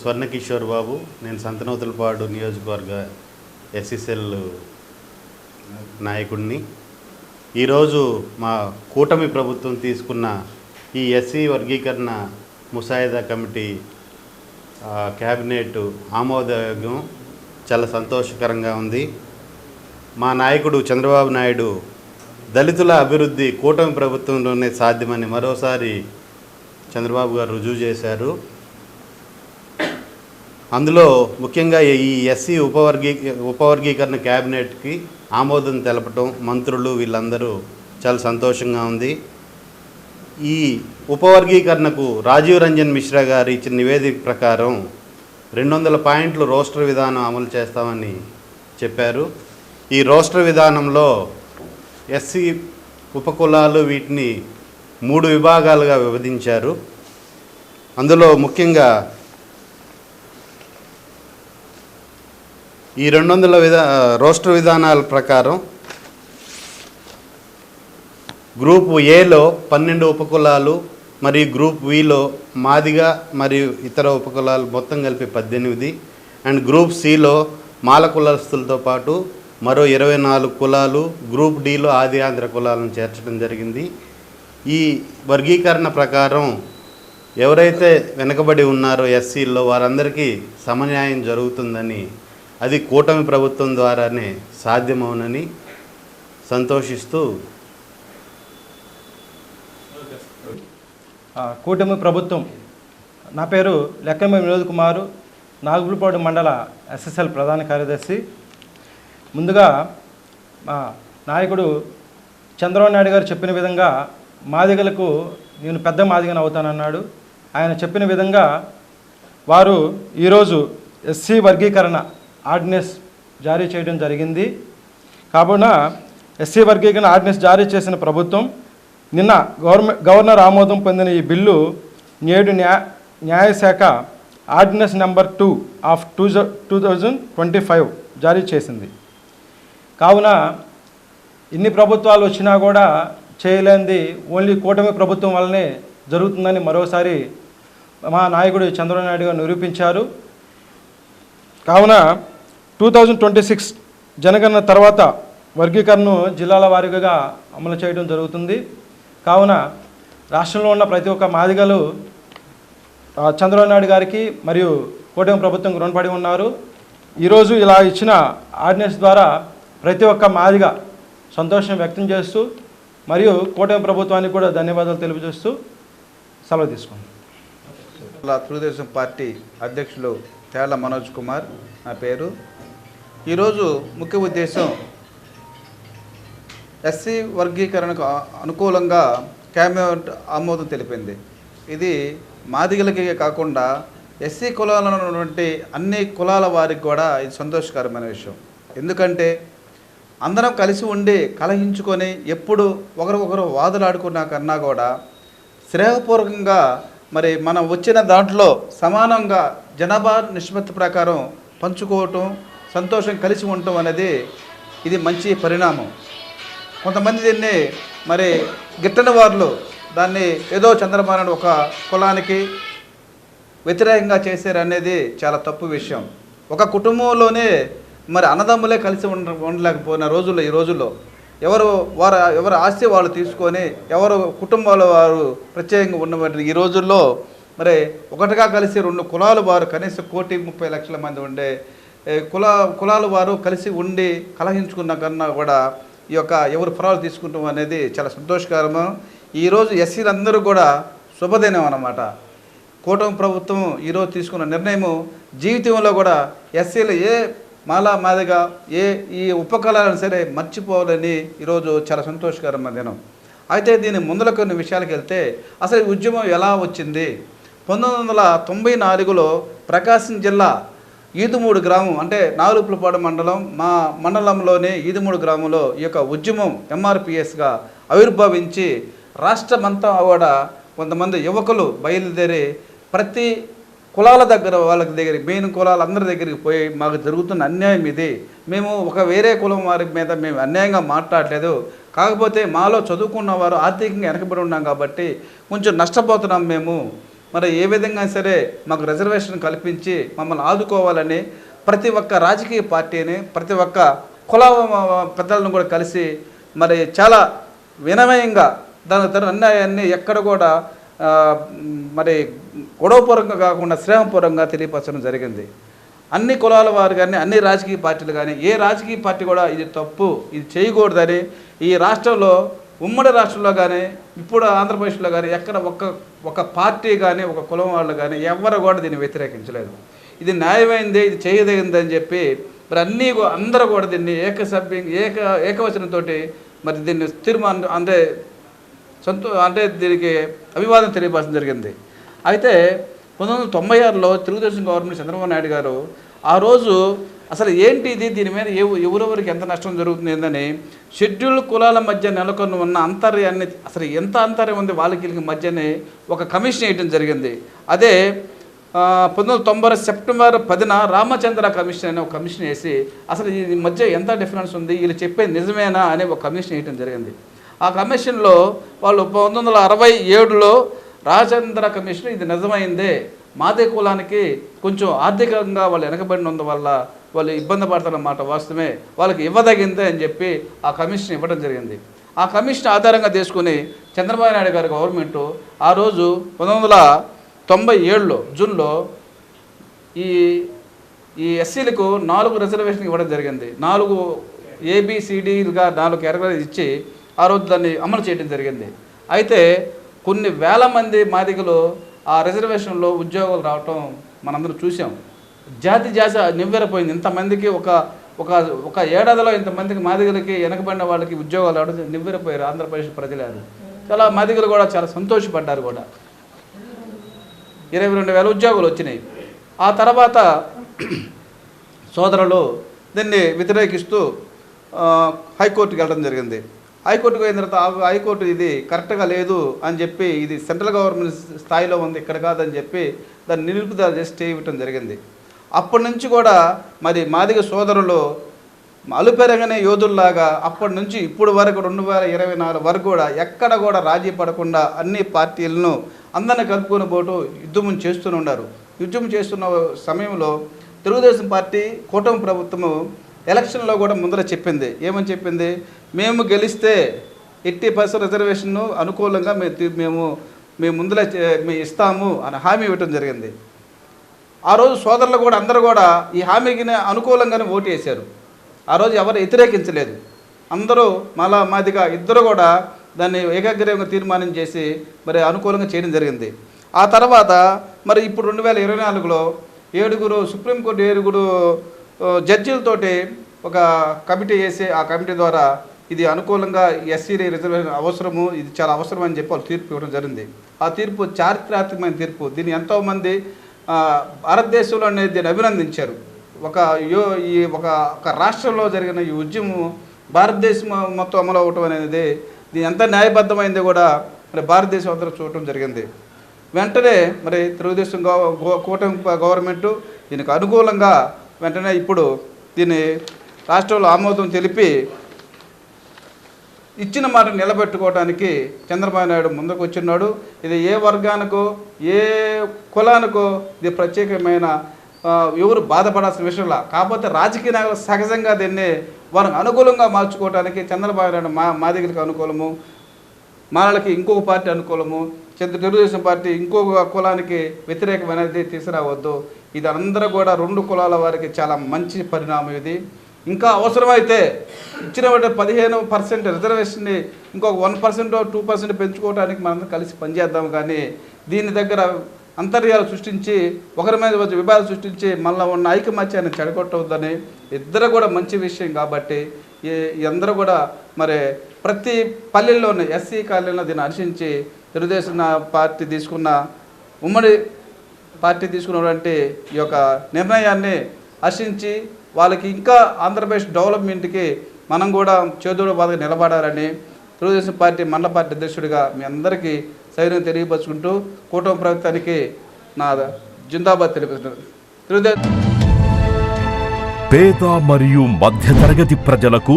స్వర్ణకిషోర్ బాబు నేను సంతనూతలపాడు నియోజకవర్గ ఎస్ఎస్ఎల్ నాయకుడిని. ఈరోజు మా కూటమి ప్రభుత్వం తీసుకున్న ఈ ఎస్సీ వర్గీకరణ ముసాయిదా కమిటీ క్యాబినెట్ ఆమోదయోగ్యం చాలా సంతోషకరంగా ఉంది. మా నాయకుడు చంద్రబాబు నాయుడు దళితుల అభివృద్ధి కూటమి ప్రభుత్వంలోనే సాధ్యమని మరోసారి చంద్రబాబు గారు రుజువు చేశారు. అందులో ముఖ్యంగా ఈ ఎస్సీ ఉపవర్గీ ఉపవర్గీకరణ క్యాబినెట్కి ఆమోదం తెలపటం మంత్రులు వీళ్ళందరూ చాలా సంతోషంగా ఉంది. ఈ ఉపవర్గీకరణకు రాజీవ్ రంజన్ మిశ్రా గారు ఇచ్చిన నివేదిక ప్రకారం రెండు వందల పాయింట్లు రోస్టర్ విధానం అమలు చేస్తామని చెప్పారు. ఈ రోస్టర్ విధానంలో ఎస్సీ ఉపకులాలు వీటిని మూడు విభాగాలుగా విభజించారు. అందులో ముఖ్యంగా ఈ రెండు వందల విధా రోస్టర్ విధానాల ప్రకారం గ్రూప్ ఏలో పన్నెండు ఉపకులాలు మరియు గ్రూప్ విలో మాదిగ మరియు ఇతర ఉపకులాలు మొత్తం కలిపి పద్దెనిమిది. అండ్ గ్రూప్ సిలో మాల కులస్తులతో పాటు మరో ఇరవై నాలుగు కులాలు గ్రూప్ డిలో ఆది ఆంధ్ర కులాలను చేర్చడం జరిగింది. ఈ వర్గీకరణ ప్రకారం ఎవరైతే వెనుకబడి ఉన్నారో ఎస్సీల్లో వారందరికీ సమన్యాయం జరుగుతుందని అది కూటమి ప్రభుత్వం ద్వారానే సాధ్యమవునని సంతోషిస్తూ కూటమి ప్రభుత్వం. నా పేరు లెక్కమే వినోద్ కుమారు నాగులపాడు మండల ఎస్ఎస్ఎల్ ప్రధాన కార్యదర్శి. ముందుగా మా నాయకుడు చంద్రబాబు నాయుడు గారు చెప్పిన విధంగా మాదిగలకు నేను పెద్ద మాదిగను అవుతానన్నాడు. ఆయన చెప్పిన విధంగా వారు ఈరోజు ఎస్సీ వర్గీకరణ ఆర్డినెన్స్ జారీ చేయడం జరిగింది. కావున ఎస్సీ వర్గీకరణ ఆర్డినెన్స్ జారీ చేసిన ప్రభుత్వం నిన్న గవర్నమెంట్ గవర్నర్ ఆమోదం పొందిన ఈ బిల్లు నేడు న్యా న్యాయశాఖ ordinance number two of two two thousand twenty five జారీ చేసింది. కావున ఇన్ని ప్రభుత్వాలు వచ్చినా కూడా చేయలేనిది ఓన్లీ కూటమి ప్రభుత్వం వల్లనే జరుగుతుందని మరోసారి మా నాయకుడు చంద్రబాబు నాయుడు గారు నిరూపించారు. కావున టూ థౌజండ్ ట్వంటీ సిక్స్ జనగణన తర్వాత వర్గీకరణను జిల్లాల వారీగా అమలు చేయడం జరుగుతుంది. కావున రాష్ట్రంలో ఉన్న ప్రతి ఒక్క మాదిగలు చంద్రబాబు నాయుడు గారికి మరియు కూటమి ప్రభుత్వం రుణపడి ఉన్నారు. ఈరోజు ఇలా ఇచ్చిన ఆర్డినెన్స్ ద్వారా ప్రతి ఒక్క మాదిగ సంతోషం వ్యక్తం చేస్తూ మరియు కూటమి ప్రభుత్వానికి కూడా ధన్యవాదాలు తెలియజేస్తూ సెలవు తీసుకుంటాం తెలుగుదేశం పార్టీ అధ్యక్షులు తేళ్ళ మనోజ్ కుమార్ నా పేరు. ఈరోజు ముఖ్య ఉద్దేశం ఎస్సీ వర్గీకరణకు అనుకూలంగా క్యాబినెట్ ఆమోదం తెలిపింది. ఇది మాదిగలకి కాకుండా ఎస్సీ కులాలలో ఉన్నటువంటి అన్ని కులాల వారికి కూడా ఇది సంతోషకరమైన విషయం. ఎందుకంటే అందరం కలిసి ఉండి కలహించుకొని ఎప్పుడు ఒకరికొకరు వాదులాడుకున్నా కన్నా కూడా శ్రేయపూర్వకంగా మరి మనం వచ్చిన దాంట్లో సమానంగా జనాభా నిష్పత్తి ప్రకారం పంచుకోవటం సంతోషం కలిసి ఉండటం అనేది ఇది మంచి పరిణామం. కొంతమంది దీన్ని మరి గిట్టని వారిలో దాన్ని ఏదో చంద్రబాబు ఒక కులానికి వ్యతిరేకంగా చేశారనేది చాలా తప్పు విషయం. ఒక కుటుంబంలోనే మరి అన్నదమ్ములే కలిసి ఉండ ఉండలేకపోయిన రోజుల్లో ఈ రోజుల్లో ఎవరు వారు ఎవరు ఆస్తి వాళ్ళు తీసుకొని ఎవరు కుటుంబాల వారు ప్రత్యేకంగా ఉన్నటువంటి ఈ రోజుల్లో మరి ఒకటిగా కలిసి రెండు కులాలు వారు కనీసం కోటి ముప్పై లక్షల మంది ఉండే కుల కులాలు వారు కలిసి ఉండి కలహించుకున్న కన్నా కూడా ఈ యొక్క ఎవరు ఫలాలు తీసుకుంటాం అనేది చాలా సంతోషకరము. ఈరోజు ఎస్సీలందరూ కూడా శుభదినం అన్నమాట. కూటమి ప్రభుత్వం ఈరోజు తీసుకున్న నిర్ణయము జీవితంలో కూడా ఎస్సీలు ఏ మాలా మాదిగా ఏ ఈ ఉపకళాలను సరే మర్చిపోవాలని ఈరోజు చాలా సంతోషకరమైన దినం. అయితే దీని ముందర కొన్ని విషయాలకు వెళ్తే అసలు ఉద్యమం ఎలా వచ్చింది? పంతొమ్మిది వందల తొంభై నాలుగులో ప్రకాశం జిల్లా ఈదుమూడు గ్రామం అంటే నాలుపులపాడు మండలం మా మండలంలోని ఈదుమూడు గ్రామంలో ఈ యొక్క ఉద్యమం ఎంఆర్పిఎస్గా ఆవిర్భవించి రాష్ట్రమంతా కూడా కొంతమంది యువకులు బయలుదేరి ప్రతి కులాల దగ్గర వాళ్ళకి దగ్గర మెయిన్ కులాలు అందరి దగ్గరికి పోయి మాకు జరుగుతున్న అన్యాయం ఇది. మేము ఒక వేరే కులం వారి మీద మేము అన్యాయంగా మాట్లాడలేదు. కాకపోతే మాలో చదువుకున్న వారు ఆర్థికంగా వెనకబడి ఉన్నాం కాబట్టి కొంచెం నష్టపోతున్నాం మేము. మరి ఏ విధంగా సరే మాకు రిజర్వేషన్ కల్పించి మమ్మల్ని ఆదుకోవాలని ప్రతి ఒక్క రాజకీయ పార్టీని ప్రతి ఒక్క కుల పెద్దలను కూడా కలిసి మరి చాలా వినమయంగా దాని తన అన్యాయాన్ని ఎక్కడ కూడా మరి గొడవపూర్వకంగా కాకుండా స్నేహపూర్వంగా తెలియపరచడం జరిగింది. అన్ని కులాల వారు కానీ అన్ని రాజకీయ పార్టీలు కానీ ఏ రాజకీయ పార్టీ కూడా ఇది తప్పు ఇది చేయకూడదని ఈ రాష్ట్రంలో ఉమ్మడి రాష్ట్రంలో కానీ ఇప్పుడు ఆంధ్రప్రదేశ్లో కానీ ఎక్కడ ఒక్క ఒక పార్టీ కానీ ఒక కులం వాళ్ళు కానీ ఎవరు కూడా దీన్ని వ్యతిరేకించలేదు. ఇది న్యాయమైంది ఇది చేయదగింది అని చెప్పి మరి అన్నీ అందరూ కూడా దీన్ని ఏకసభ్యం ఏక ఏకవచనంతో మరి దీన్ని తీర్మానం అంటే సంతో అంటే దీనికి అభివాదం తెలియపరచడం జరిగింది. అయితే పంతొమ్మిది వందల తొంభై ఆరులో తెలుగుదేశం గవర్నమెంట్ చంద్రబాబు నాయుడు గారు ఆ రోజు అసలు ఏంటి ఇది దీని మీద ఏ ఎవరెవరికి ఎంత నష్టం జరుగుతుంది ఏందని షెడ్యూల్ కులాల మధ్య నెలకొని ఉన్న అంతర్యాన్ని అసలు ఎంత అంతర్యం ఉంది వాళ్ళకి వీళ్ళకి మధ్యనే ఒక కమిషన్ వేయడం జరిగింది. అదే పంతొమ్మిది వందల తొంభై సెప్టెంబర్ పదిన రామచంద్ర కమిషన్ అనే ఒక కమిషన్ వేసి అసలు ఈ మధ్య ఎంత డిఫరెన్స్ ఉంది? వీళ్ళు చెప్పేది నిజమేనా అనే ఒక కమిషన్ వేయటం జరిగింది. ఆ కమిషన్లో వాళ్ళు పంతొమ్మిది వందల అరవై ఏడులో రామచంద్ర కమిషన్ ఇది నిజమైందే మాదే కులానికి కొంచెం ఆర్థికంగా వాళ్ళు వెనకబడినందు వల్ల వాళ్ళు ఇబ్బంది పడతారన్నమాట వాస్తవమే. వాళ్ళకి ఇవ్వదగిందే అని చెప్పి ఆ కమిషన్ ఇవ్వడం జరిగింది. ఆ కమిషన్ ఆధారంగా తీసుకుని చంద్రబాబు నాయుడు గారి గవర్నమెంట్ ఆ రోజు పంతొమ్మిది వందల తొంభై ఏడులో జూన్లో ఈ ఈ ఎస్సీలకు నాలుగు రిజర్వేషన్ ఇవ్వడం జరిగింది. నాలుగు ఏబిసిడిలుగా నాలుగు కేటగిరీలు ఇచ్చి ఆ రోజు దాన్ని అమలు చేయడం జరిగింది. అయితే కొన్ని వేల మంది మాదిగలు ఆ రిజర్వేషన్లో ఉద్యోగాలు రావటం మనందరం చూసాం జాతి జాతి నివ్వెరపోయింది. ఇంతమందికి ఒక ఒక ఒక ఏడాదిలో ఇంతమందికి మాదిగలకి వెనకబడిన వాళ్ళకి ఉద్యోగాలు రావడం నివ్వెరపోయారు ఆంధ్రప్రదేశ్ ప్రజలు చాలా మాదిగలు కూడా చాలా సంతోషపడ్డారు కూడా. ఇరవై రెండు వేల ఉద్యోగాలు వచ్చినాయి. ఆ తర్వాత సోదరులు దీన్ని వ్యతిరేకిస్తూ హైకోర్టుకి వెళ్ళడం జరిగింది. హైకోర్టుకు పోయిన తర్వాత హైకోర్టు ఇది కరెక్ట్గా లేదు అని చెప్పి ఇది సెంట్రల్ గవర్నమెంట్ స్థాయిలో ఉంది ఇక్కడ కాదని చెప్పి దాన్ని నిలుపుదల చేసి స్టే ఇవ్వటం జరిగింది. అప్పటి నుంచి కూడా మరి మాదిగ సోదరులు అలుపెరగనే యోధుల్లాగా అప్పటి నుంచి ఇప్పుడు వరకు రెండు వేల ఇరవై నాలుగు వరకు కూడా ఎక్కడ కూడా రాజీ పడకుండా అన్ని పార్టీలను అందరిని కలుపుకొని పోటు యుద్ధం చేస్తూనే ఉన్నారు. యుద్ధం చేస్తున్న సమయంలో తెలుగుదేశం పార్టీ కూటమి ప్రభుత్వము ఎలక్షన్లో కూడా ముందర చెప్పింది. ఏమని చెప్పింది? మేము గెలిస్తే ఎట్టి పర్సెంట్ రిజర్వేషన్ను అనుకూలంగా మేము మేము మేము ముందర మేము ఇస్తాము అని హామీ ఇవ్వటం జరిగింది. ఆ రోజు సోదరులు కూడా అందరూ కూడా ఈ హామీకి అనుకూలంగానే ఓటు వేశారు. ఆ రోజు ఎవరు వ్యతిరేకించలేదు. అందరూ మళ్ళా మాదిగా ఇద్దరు కూడా దాన్ని ఏకాగ్రీయంగా తీర్మానం చేసి మరి అనుకూలంగా చేయడం జరిగింది. ఆ తర్వాత మరి ఇప్పుడు రెండు వేల ఇరవై నాలుగులో ఏడుగురు సుప్రీంకోర్టు ఏడుగురు జడ్జీలతోటి ఒక కమిటీ వేసి ఆ కమిటీ ద్వారా ఇది అనుకూలంగా ఎస్సీ రిజర్వేషన్ అవసరము ఇది చాలా అవసరం అని చెప్పి వాళ్ళు తీర్పు ఇవ్వడం జరిగింది. ఆ తీర్పు చారిత్రాత్మకమైన తీర్పు. దీన్ని ఎంతోమంది భారతదేశంలో భారతదేశంలోనే దీన్ని అభినందించారు. ఒక యో ఈ ఒక ఒక రాష్ట్రంలో జరిగిన ఈ ఉద్యమం భారతదేశం మొత్తం అమలు అవ్వటం అనేది దీని ఎంత న్యాయబద్ధమైంది కూడా మరి భారతదేశం అందరూ చూడటం జరిగింది. వెంటనే మరి తెలుగుదేశం గో- కూటమి గవర్నమెంట్ దీనికి అనుకూలంగా వెంటనే ఇప్పుడు దీన్ని రాష్ట్రంలో ఆమోదం తెలిపి ఇచ్చిన మాట నిలబెట్టుకోవడానికి చంద్రబాబు నాయుడు ముందుకు వచ్చినాడు ఇది ఏ వర్గానికో ఏ కులానికో ఇది ప్రత్యేకమైన ఎవరు బాధపడాల్సిన విషయంలా కాకపోతే రాజకీయ నాయకులు సహజంగా దీన్ని వారికి అనుకూలంగా మార్చుకోవడానికి చంద్రబాబు నాయుడు మా మాదిగలకు అనుకూలము. మాలకి ఇంకొక పార్టీ అనుకూలము. చంద్ర తెలుగుదేశం పార్టీ ఇంకొక కులానికి వ్యతిరేకమైనది తీసుకురావద్దు. ఇది అందరూ కూడా రెండు కులాల వారికి చాలా మంచి పరిణామం ఇది. ఇంకా అవసరమైతే ఇచ్చిన పదిహేను పర్సెంట్ రిజర్వేషన్ని ఇంకొక వన్ పర్సెంట్ టూ పర్సెంట్ పెంచుకోవడానికి మనం కలిసి పనిచేద్దాం. కానీ దీని దగ్గర అంతర్యాలు సృష్టించి ఒకరి మీద వచ్చి విభాగాలు సృష్టించి మళ్ళీ ఉన్న ఐకమత్యాన్ని చెడగొట్టవద్దని ఇద్దరు కూడా మంచి విషయం కాబట్టి ఈ- అందరూ కూడా మరి ప్రతి పల్లెల్లోనే ఎస్సీ కాలనీలో దీన్ని అనుసరించి తెలుగుదేశం పార్టీ తీసుకున్న ఉమ్మడి పార్టీ తీసుకున్నటువంటి ఈ యొక్క నిర్ణయాన్ని హర్షించి వాళ్ళకి ఇంకా ఆంధ్రప్రదేశ్ డెవలప్మెంట్కి మనం కూడా చేదోడు బాధగా నిలబడాలని తెలుగుదేశం పార్టీ మండల పార్టీ అధ్యక్షుడిగా మీ అందరికీ సైన్యం తెలియపరుచుకుంటూ కూటమి ప్రభుత్వానికి నా జిందాబాద్ తెలియపరుచుకుంటున్నాను తెలుగుదేశం పేద మరియు మధ్యతరగతి ప్రజలకు